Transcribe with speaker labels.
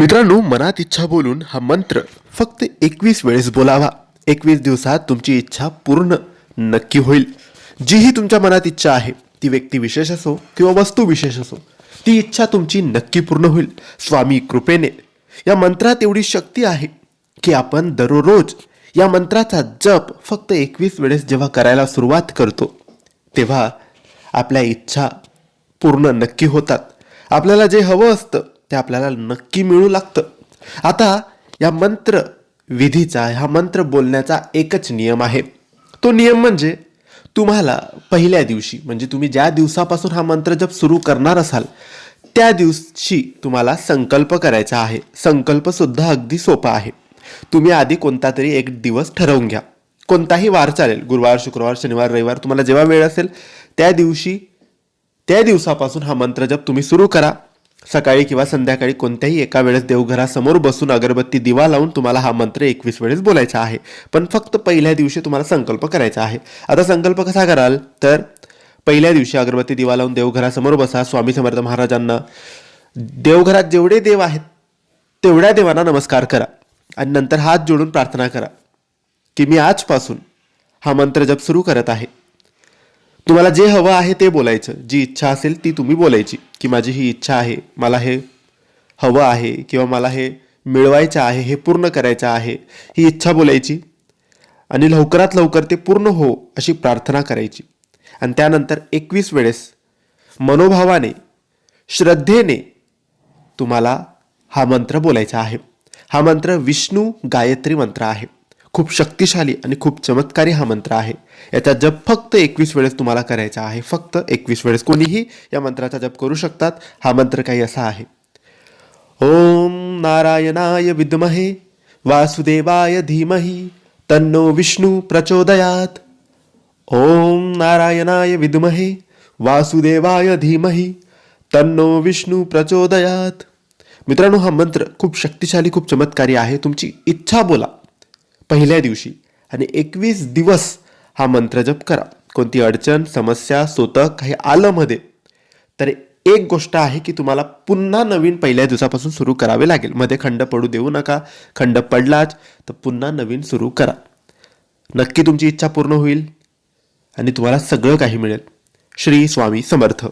Speaker 1: मित्रांनो मनात इच्छा बोलून हा मंत्र फक्त एकवीस वेळेस बोलावा. एकवीस दिवसात तुमची इच्छा पूर्ण नक्की होईल. जीही तुमच्या मनात इच्छा आहे ती व्यक्ती विशेष असो किंवा वस्तू विशेष असो ती इच्छा तुमची नक्की पूर्ण होईल. स्वामी कृपेने या मंत्रात एवढी शक्ती आहे की आपण दररोज या मंत्राचा जप फक्त एकवीस वेळेस जेव्हा करायला सुरुवात करतो तेव्हा आपल्या इच्छा पूर्ण नक्की होतात. आपल्याला जे हवं असतं ते आपल्याला नक्की मिळू लागतं. आता या मंत्र विधीचा हा मंत्र बोलण्याचा एकच नियम आहे. तो नियम म्हणजे तुम्हाला पहिल्या दिवशी म्हणजे तुम्ही ज्या दिवसापासून हा मंत्र जप सुरू करणार असाल त्या दिवशी तुम्हाला संकल्प करायचा आहे. संकल्पसुद्धा अगदी सोपा आहे. तुम्ही आधी कोणता तरी एक दिवस ठरवून घ्या. कोणताही वार चालेल गुरुवार शुक्रवार शनिवार रविवार तुम्हाला जेव्हा वेळ असेल त्या दिवशी त्या दिवसापासून हा मंत्र जप तुम्ही सुरू करा. सकाळी किंवा संध्याकाळी कोणत्याही एका वेळेस देवघरासमोर बसून अगरबत्ती दिवा लावून तुम्हाला हा मंत्र एकवीस वेळेस बोलायचा आहे. पण फक्त पहिल्या दिवशी तुम्हाला संकल्प करायचा आहे. आता संकल्प कसा कराल? तर पहिल्या दिवशी अगरबत्ती दिवा लावून देवघरासमोर बसा स्वामी समर्थ महाराजांना. देवघरात जेवढे देव आहेत तेवढ्या देवांना नमस्कार करा. आणि नंतर हात जोडून प्रार्थना करा की मी आजपासून हा मंत्र जप सुरू करत आहे. तुम्हाला जे हवं आहे ते बोलायचं. जी इच्छा असेल ती तुम्ही बोलायची की माझी ही इच्छा आहे मला हे हवं आहे किंवा मला हे मिळवायचं आहे हे पूर्ण करायचं आहे ही इच्छा बोलायची आणि लवकरात लवकर ते पूर्ण हो अशी प्रार्थना करायची. आणि त्यानंतर एकवीस वेळेस मनोभावाने श्रद्धेने तुम्हाला हा मंत्र बोलायचा आहे. हा मंत्र विष्णू गायत्री मंत्र आहे. खूप शक्तिशाली आणि खूप चमत्कारी हा मंत्र आहे. याचा जप फक्त एकवीस वेळेस तुम्हाला करायचा आहे. फक्त एकवीस वेळेस कोणीही या मंत्राचा जप करू शकतात. हा मंत्र काही असा आहे. ओम नारायणाय विद्महे वासुदेवाय धीमहि तन्नो विष्णू प्रचोदयात. ओम नारायणाय विद्महे वासुदेवाय धीमहि तन्नो विष्णू प्रचोदयात. मित्रांनो हा मंत्र खूप शक्तिशाली खूप चमत्कारी आहे. तुमची इच्छा बोला. पहिल्या दिवशी. आणि एकवीस दिवस हा मंत्र जप करा. कोणती अडचण समस्या सोतक काही आलं मध्ये तर एक गोष्ट आहे की तुम्हाला पुन्हा नवीन पहिल्या दिवसापासून सुरू करावे लागेल. मध्ये खंड पडू देऊ नका. खंड पडलाच तर पुन्हा नवीन सुरू करा. नक्की तुमची इच्छा पूर्ण होईल. आणि तुम्हाला सगळं काही मिळेल. श्री स्वामी समर्थ.